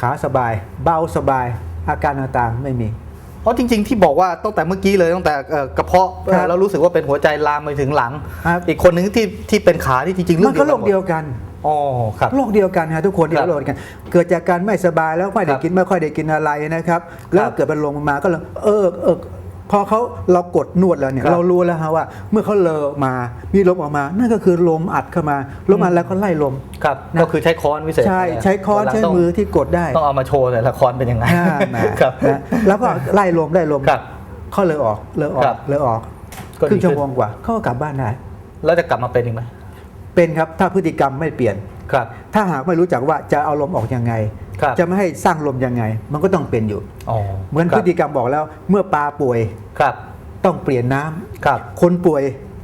ขาสบาย เบาสบาย อาการต่างๆไม่มี เพราะจริง ๆ ที่บอกว่าตั้งแต่เมื่อกี้เลยตั้งแต่เอ่อกระเพาะครับแล้วรู้สึกว่าเป็นหัวใจลามไปถึงหลัง ครับ อีกคนหนึ่งที่ที่เป็นขาที่จริงๆมันก็โรคเดียวกันกัน อ๋อครับ โรคเดียวกันฮะทุกคนที่ครับโรคเดียวกัน เกิดจากการไม่สบายแล้วไม่ได้ครับกินไม่ค่อยได้กินอะไรนะครับ แล้วเกิดเป็นลมมาก็เลยเออเออ พอเขาเรากดนวดแล้วเนี่ยครับเรารู้แล้วฮะว่า เมื่อเขาเลอมามีลมออกมา นั่นก็คือลมอัดเข้ามาลมอัดแล้วก็ไล่ลม ครับนะ ก็คือใช้ค้อนวิเศษใช่เยใช้ค้อนวันหลังใช้ต้งมือที่กดได้ต้องเอามาโชว์แต่ละค้อนเป็นยังไงอ่าแหมครับ นะแล้วก็ไล่ลมไล่ลมครับเขาเลยออกเลยออครักบเลยออกก็ครึ่งดีขึ้นชั่วโมงกว่าเขาก็กลับบ้านได้แล้วจะกลับมาเป็นอีกไหมเป็นครับถ้าพฤติกรรมไม่เปลี่ยน ครับ ถ้าหากไม่รู้จักว่าจะเอาลมออกยังไงครับ จะไม่ให้สร้างลมยังไง มันก็ต้องเป็นอยู่อ๋อเหมือนคพรัฤบติกรรมบอกแล้ว เมื่อปลาป่วยครับ ต้องเปลี่ยนน้ำครับ คนป่วย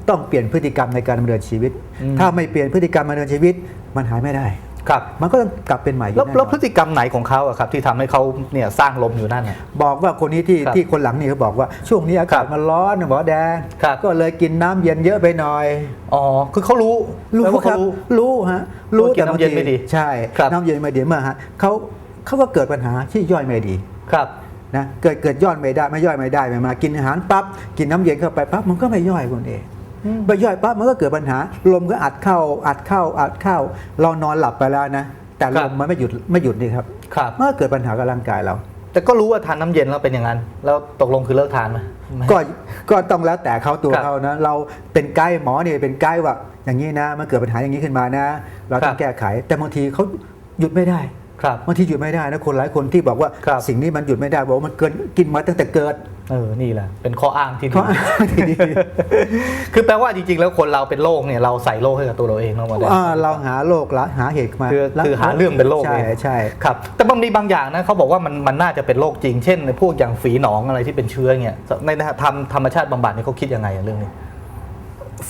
ต้องเปลี่ยนพฤติกรรมในการดำเนินชีวิตอืมถ้าไม่เปลี่ยนพฤติกรรมดำเนินชีวิต มันหายไม่ได้ ครับมันก็ต้องกลับเป็นใหม่อยู่แล้วแน่แล้วนพอฤนติกรรมไหนของเขาอะครับที่ทำให้เขาเนี่ยสร้างลมอยู่นั่นน่ะบอกว่าคนนี้ที่ครับที่คนหลังนี่เขาบอกว่าช่วงนี้อากาศครับมันร้อนหมอแดงครับก็เลยกินน้ำเย็นเยอะไปหน่อยอ๋อคือเขารู้รู้แปลว่าครัเขาบรู้รู้ฮะรู้ว่ากินแต่บางน้ำเย็นทีไม่ดีใช่ครับน้ำเย็นไม่ดีเมื่อฮะเขาเขาก็เกิดปัญหาที่ย่อยไม่ดีครับนะเกิดเกิดย่อยไม่ได้ไม่ย่อยไม่ได้ไม่มากินอาหารปั๊บกินน้ำเย็นเข้าไปปั๊บมันก็ไม่ย่อยคุณเอง ไม่ย่อยปั๊บมันก็เกิดปัญหา ลมก็อัดเข้าอัดเข้าอัดเข้า เรานอนหลับไปแล้วนะ แต่ลมมันไม่หยุดไม่หยุดนี่ครับครับมันก็เกิดปัญหากับร่างกายเรา แต่ก็รู้ว่าทานน้ำเย็นแล้วเป็นอย่างนั้น แล้วตกลงคือเลิกทานไหมไม่ก็ก็ต้องแล้วแต่เขาตัวครับเขานะ เราเป็นไกด์หมอเนี่ยเป็นไกด์ว่าอย่างนี้นะมันเกิดปัญหาอย่างนี้ขึ้นมานะ เราต้อครังบแก้ไข แต่บางทีเขาหยุดไม่ได้ครับบางทีหยุดไม่ได้นะคนหลายคนที่บอกว่าครับสิ่งนี้มันหยุดไม่ได้บอกว่ามันเกินกินมาตั้งแต่เกิด เออ นี่แหละ เป็นข้ออ้างที่ดีข้ออ้างที่ดีคือแปลว่าจริงๆ แล้วคนเราเป็นโรคเนี่ยเราใส่โรคให้กับตัวเราเองเนาะหมอแดงอ่าเราหาโรคละหาเหตุมาคือแล้วคือหาเรื่องเป็นโรคใช่เองใช่ครับ แต่บางทีบางอย่างนะเขาบอกว่ามันมันน่าจะเป็นโรคจริง เช่น พวกอย่างฝีหนองอะไรที่เป็นเชื้อเงี้ยในทำธรรมชาติบำบัดเนี่ยเขาคิดยังไงอะเรื่องนี้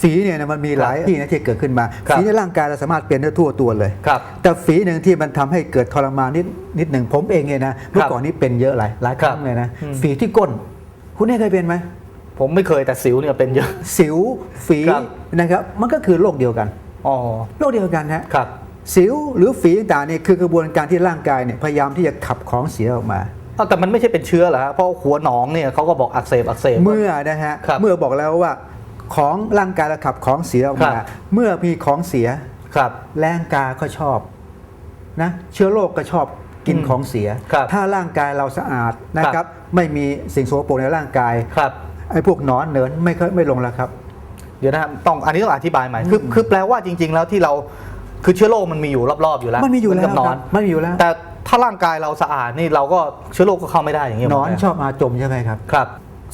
ฝีเนี่ยนะมันมีหลายที่นะที่เกิดขึ้นมาครับฝีในร่างกายเราสามารถเปลี่ยนได้ทั่วตัวเลยครับแต่ฝีหนึ่งที่มันทำให้เกิดทรมานนิดนิดหนึ่งผมเองเนี่ยนะเมื่อก่อนนี้เป็นเยอะหลายหลายครั้งครับเลยนะอืมฝีที่ก้น คุณเน่เคยเป็นไหมผมไม่เคยแต่สิวเนี่ยเป็นเยอะ สิวฝีครับนะครับมันก็คือโรคเดียวกันอ๋อโรคเดียวกันฮะครับ สิวหรือฝีต่างๆเนี่ยคือกระบวนการที่ร่างกายเนี่ยพยายามที่จะขับของเสียออกมาเอาแต่มันไม่ใช่เป็นเชื้อเหรอฮะเพราะหัวหนองเนี่ยเขาก็บอกอักเสบอักเสบเมื่อนะฮะครับเมื่อบอกแล้วว่าของร่างกายเราขับของเสียออกมาครับเมื่อมีของเสียครับแรงกาก็ชอบนะเชื้อโรคก็ชอบ กินอืมของเสีย ครับถ้าร่างกายเราสะอาดนะครับไม่มีสิ่งโสโครกในร่างกายครับ ไอ้พวกหนอนเนินไม่ค่อยไม่ลงแล้วครับ เดี๋ยวนะครับต้องอันนี้ต้องอธิบายใหม่คือคือแปลว่าจริง ๆ แล้วที่เราคือเชื้อโรคมันมีอยู่รอบๆอยู่แล้วมันมีอยู่เหแล้วกับหนอครัน บมันมีอยู่แล้วแต่ถ้าร่างกายเราสะอาดนี่เราก็เชื้อโรคก็เข้าไม่ได้อย่างเงี้ยหนอนหมชอบมาจมใช่ไหมครับ ครับ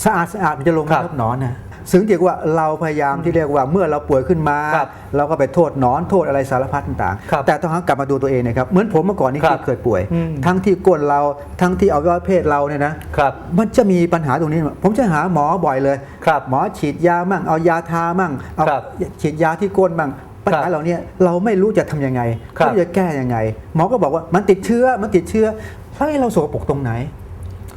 สะอาดสะอาดมันจะลงครับครับหนอนนะ ซึ่งเรียกว่าเราพยายามที่เรียกว่าเมื่อเราป่วยขึ้นมาครับเราก็ไปโทษหนอนโทษอะไรสารพัดต่างครับๆแต่ต้องกลับมาดูตัวเองนะครับเหมือนผมเมื่อก่อนนี้ครับเคยป่วยอืมทั้งที่ก้นเราทั้งที่อวัยวะเพศเราเนี่ยนะครับมันจะมีปัญหาตรงนี้ ผมจะหาหมอบ่อยเลยครับหมอฉีดยามั่งเอายาทามั่งเอาครับฉีดยาที่ก้นมั่งปัญหาครับเหล่านี้เราไม่รู้จะทำยังไงครับไม่รู้จะแก้ยังไง หมอก็บอกว่ามันติดเชื้อมันติดเชื้อเฮ้ยเราสกปรกตรงไหน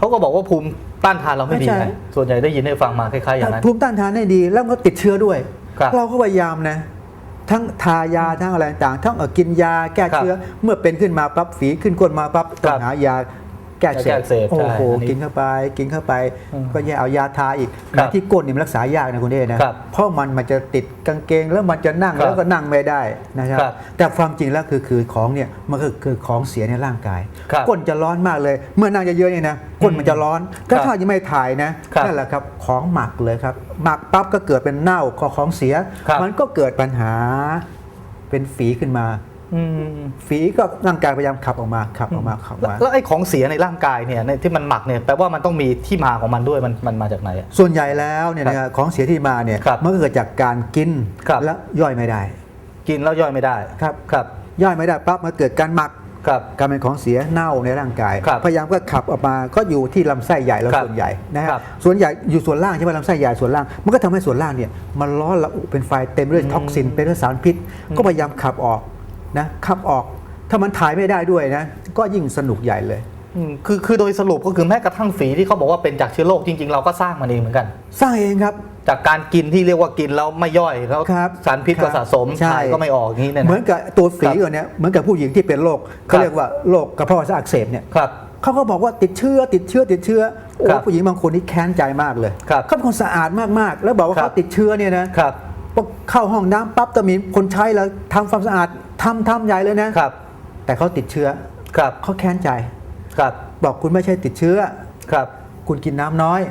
เขาก็บอกว่าภูมิต้านทานเราไม่ดีไม่ใช่นะส่วนใหญ่ได้ยินได้ฟังมาคล้ายๆอย่างนั้น ภูมิต้านทานได้ดีแล้วก็ติดเชื้อด้วยครับเราก็พยายามนะทั้งทายาทั้งอะไรต่างๆทั้งเอ่อกินยาแก้ครับเชื้อ เมื่อเป็นขึ้นมาปั๊บฝีขึ้นก้นมาปั๊บต้องหายาแก้แก้อักเสบโอ้โหใช่อันนี้กินเข้าไปกินเข้าไปอืมก็แย่เอายาทาอีกครับแต่ที่ก้นนี่มันรักษายากนะคุณเอ๋นะครับเพราะมันมันจะติดกางเกงแล้วมันจะนั่งครับแล้วก็นั่งไม่ได้นะครับครับ แต่ความจริงแล้วคือคือของเนี่ยมันก็คือของเสียในร่างกายครับก้นจะร้อนมากเลย เมื่อนั่งเยอะๆเนี่ยนะก้นมันจะร้อนก็ครับถ้ายังไม่ถ่ายนะครับนั่นแหละครับของหมักเลยครับ หมักปั๊บก็เกิดเป็นเน่าของของเสียครับมันก็เกิดปัญหาเป็นฝีขึ้นมาอืม ฝีก็ร่างกายพยายามขับออกมาขับออกมาขับออกแล้วมาแล้วไอ้ของเสียในร่างกายเนี่ยในที่มันหมักเนี่ยแปลว่ามันต้องมีที่มาของมันด้วยมันมันมาจากไหนอะส่วนใหญ่แล้วเนี่ยนะของเสียที่มาเนี่ยครับมันก็เกิดจากการกินครับและย่อยไม่ได้ กินแล้วย่อยไม่ได้ครับครับย่อยไม่ได้ปั๊บมันเกิดการหมักครับการเป็นของเสียเน่าในร่างกายครับพยายามก็ขับออกมาก็อยู่ที่ลำไส้ใหญ่แล้วครับส่วนใหญ่นะฮะครับส่วนใหญ่อยู่ส่วนล่างใช่ไหมลำไส้ใหญ่ส่วนล่าง มันก็ทำให้ส่วนล่างเนี่ยมันร้อนระอุเป็นไฟเต็มด้วยท็อกซินเป็นด้วยสารพิษ ก็พยายามขับออก นะขับออกถ้ามันถ่ายไม่ได้ด้วยนะ ก็ยิ่งสนุกใหญ่เลยอืมคือคือโดยสรุปก็คือแม้กระทั่งฝีที่เขาบอกว่าเป็นจากเชื้อโรคจริง ๆ เราก็สร้างมันเองเหมือนกัน สร้างเองครับจากการกินที่เรียกว่ากินแล้วไม่ย่อยแล้วครับสารพิษก็ครับสะสมใช่ถ่ายก็ไม่ออกอย่างนี้เนี่ยนะเหมือนกับตัวฝีครับก่อนเนี่ยเหมือนกับผู้หญิงที่เป็นโรคครัเขาบเรียกว่าโรคกระเพาะอักเสบเนี่ยครับเขาก็บอกว่าติดเชื้อติดเชื้อติดเชื้อโอ้ครับผู้หญิงบางคนนี่แค้นใจมากเลยครับเขาเป็นคนสะอาดมากๆ แล้วบอกว่าครับเขาติดเชื้อเนี่ยนะครับ พอเข้าห้องน้ำปั๊บจะมีคนใช้แล้วทำความสะอาดทำทำใหญ่เลยนะ ครับ แต่เขาติดเชื้อครับเขาแค้นใจ ครับ บอกคุณไม่ใช่ติดเชื้อ ครับ คุณกินน้ำน้อย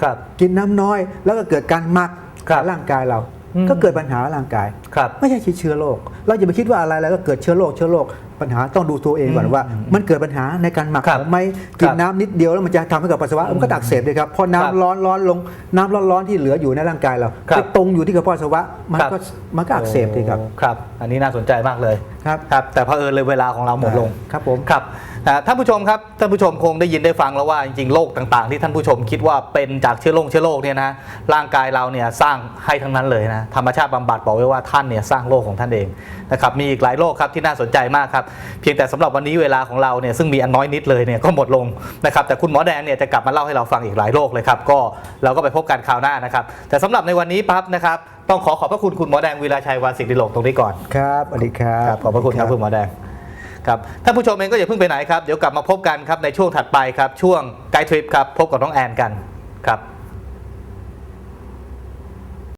ครับ กินน้ำน้อย แล้วก็เกิดการหมักครับในร่างกายเราอืม ก็เกิดปัญหาร่างกายครับไม่ใช่เชื้อโรคเราจะไปคิดว่าอะไรแล้วก็เกิดเชื้อโรคเชื้อโรคปัญหาต้องดูตัวเองก่อนว่า มันเกิดปัญหาในการหมักครับของไหมกิคนรับน้ำนิดเดียวแล้วมันจะทำให้เกิดปัสสาวะมันก็ตักเสบเลยครับพอครับน้ำร้อนร้อนลงน้ำร้อนร้อนที่เหลืออยู่ในร่างกายเราครับไปตรงอยู่ที่กระเพาะปัสสาวะมันครับก็มันก็อักเสบเลยครับโอ้ครับ อันนี้น่าสนใจมากเลยครับครับแต่เผอิญเลยเวลาของเราหมดลงครับผมครับอ่า ท่านผู้ชมครับท่านผู้ชมคงได้ยินได้ฟังแล้วว่าจริงๆโรคต่างๆ ที่ท่านผู้ชมคิดว่าเป็นจากเชื้อโรคเชื้อโรคเนี่ยนะร่างกายเราเนี่ยสร้างให้ทั้งนั้นเลยนะธรรมชาติบำบัดบอกไว้ว่าท่านเนี่ยสร้างโรคของท่านเองนะครับมีอีกหลายโรคครับที่น่าสนใจมากครับเพียงแต่สำหรับวันนี้เวลาของเราเนี่ยซึ่งมีอันน้อยนิดเลยเนี่ยก็หมดลงนะครับแต่คุณหมอแดงเนี่ยจะกลับมาเล่าให้เราฟังอีกหลายโรคเลยครับก็เราก็ไปพบกันคราวหน้านะครับแต่สำหรับในวันนี้ปั๊บนะครับต้องขอขอบพระคุณคุณหมอแดงวีระชัยวานศิริโลกตรงนี้ก่อนครับสวัสดีครับครับขอบพระคุณครับคุณหมอแดง ครับท่านผู้ชมเองก็อย่าเพิ่งไปไหนครับ เดี๋ยวกลับมาพบกันครับในช่วงถัดไปครับ ช่วงไกด์ทริปครับ พบกับน้องแอนกันครับ